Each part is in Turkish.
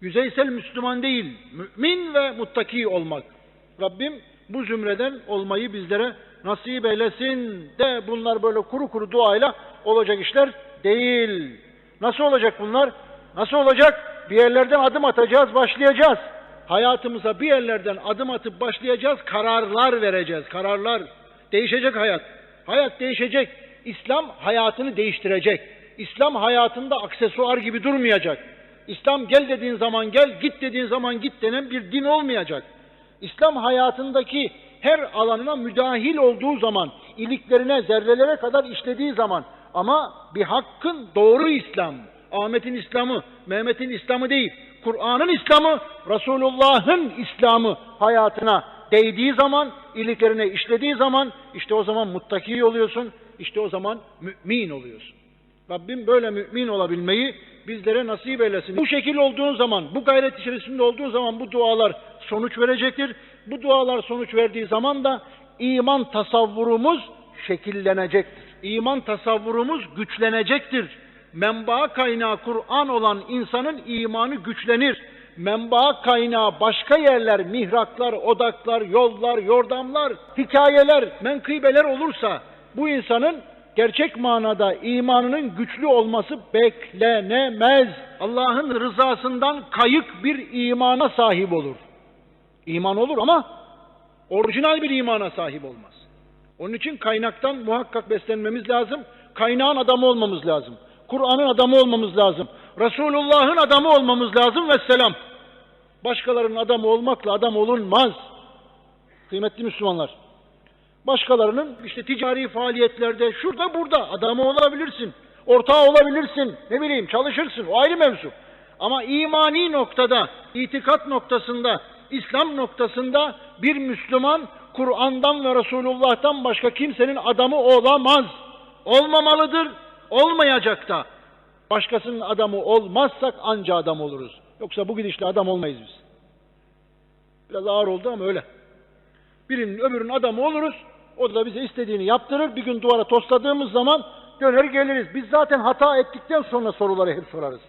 Yüzeysel Müslüman değil, mümin ve muttaki olmak. Rabbim bu zümreden olmayı bizlere nasip eylesin de bunlar böyle kuru kuru duayla olacak işler değil. Nasıl olacak bunlar? Nasıl olacak? Bir yerlerden adım atacağız, başlayacağız. Hayatımıza bir yerlerden adım atıp başlayacağız, kararlar vereceğiz, kararlar. Değişecek hayat. Hayat değişecek. İslam hayatını değiştirecek. İslam hayatında aksesuar gibi durmayacak. İslam gel dediğin zaman gel, git dediğin zaman git denen bir din olmayacak. İslam hayatındaki her alanına müdahil olduğu zaman, iliklerine, zerrelere kadar işlediği zaman ama bir hakkın doğru İslam, Ahmet'in İslam'ı, Mehmet'in İslam'ı değil, Kur'an'ın İslam'ı, Resulullah'ın İslam'ı hayatına değdiği zaman, iliklerine işlediği zaman işte o zaman muttaki oluyorsun, işte o zaman mümin oluyorsun. Rabbim böyle mümin olabilmeyi bizlere nasip eylesin. Bu şekil olduğun zaman, bu gayret içerisinde olduğu zaman bu dualar sonuç verecektir. Bu dualar sonuç verdiği zaman da iman tasavvurumuz şekillenecektir. İman tasavvurumuz güçlenecektir. Menba kaynağı Kur'an olan insanın imanı güçlenir. Menba kaynağı başka yerler, mihraklar, odaklar, yollar, yordamlar, hikayeler, menkıbeler olursa bu insanın gerçek manada imanının güçlü olması beklenemez. Allah'ın rızasından kayık bir imana sahip olur. İman olur ama orijinal bir imana sahip olmaz. Onun için kaynaktan muhakkak beslenmemiz lazım. Kaynağın adamı olmamız lazım. Kur'an'ın adamı olmamız lazım. Resulullah'ın adamı olmamız lazım ve selam. Başkalarının adamı olmakla adam olunmaz. Kıymetli Müslümanlar. Başkalarının işte ticari faaliyetlerde şurada burada adamı olabilirsin. Ortağı olabilirsin. Ne bileyim çalışırsın. O ayrı mevzu. Ama imani noktada, itikat noktasında, İslam noktasında bir Müslüman Kur'an'dan ve Resulullah'tan başka kimsenin adamı olamaz. Olmamalıdır, olmayacak da. Başkasının adamı olmazsak anca adam oluruz. Yoksa bu gidişle adam olmayız biz. Biraz ağır oldu ama öyle. Birinin öbürünün adamı oluruz. O da bize istediğini yaptırır. Bir gün duvara tosladığımız zaman döner geliriz. Biz zaten hata ettikten sonra soruları hep sorarız.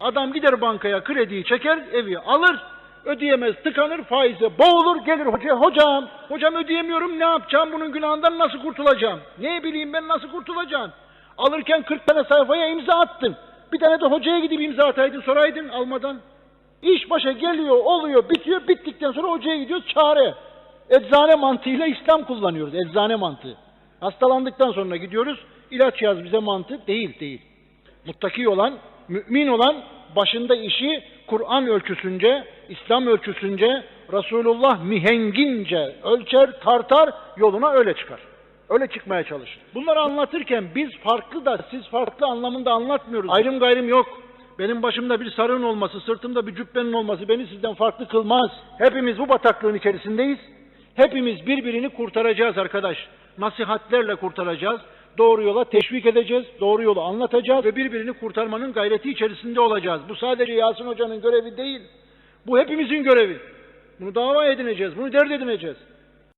Adam gider bankaya krediyi çeker, evi alır. Ödeyemez, tıkanır, faize boğulur, gelir hoca, hocam, hocam ödeyemiyorum, ne yapacağım, bunun günahından nasıl kurtulacağım? Ne bileyim ben nasıl kurtulacağım? Alırken 40 tane sayfaya imza attın. Bir tane de hocaya gidip imza ataydın, soraydın almadan. İş başa geliyor, oluyor, bitiyor, bittikten sonra hocaya gidiyoruz, çare. Eczane mantığıyla İslam kullanıyoruz, eczane mantığı. Hastalandıktan sonra gidiyoruz, ilaç yaz bize mantığı değil, değil. Muttaki olan, mümin olan başında işi Kur'an ölçüsünce, İslam ölçüsünce, Resulullah mihengince ölçer, tartar, yoluna öyle çıkar. Öyle çıkmaya çalışır. Bunları anlatırken biz farklı da siz farklı anlamında anlatmıyoruz. Ayrım gayrım yok. Benim başımda bir sarığın olması, sırtımda bir cübbenin olması beni sizden farklı kılmaz. Hepimiz bu bataklığın içerisindeyiz. Hepimiz birbirini kurtaracağız arkadaş. Nasihatlerle kurtaracağız. Doğru yola teşvik edeceğiz. Doğru yolu anlatacağız ve birbirini kurtarmanın gayreti içerisinde olacağız. Bu sadece Yasin Hoca'nın görevi değil. Bu hepimizin görevi. Bunu dava edineceğiz. Bunu dert edineceğiz.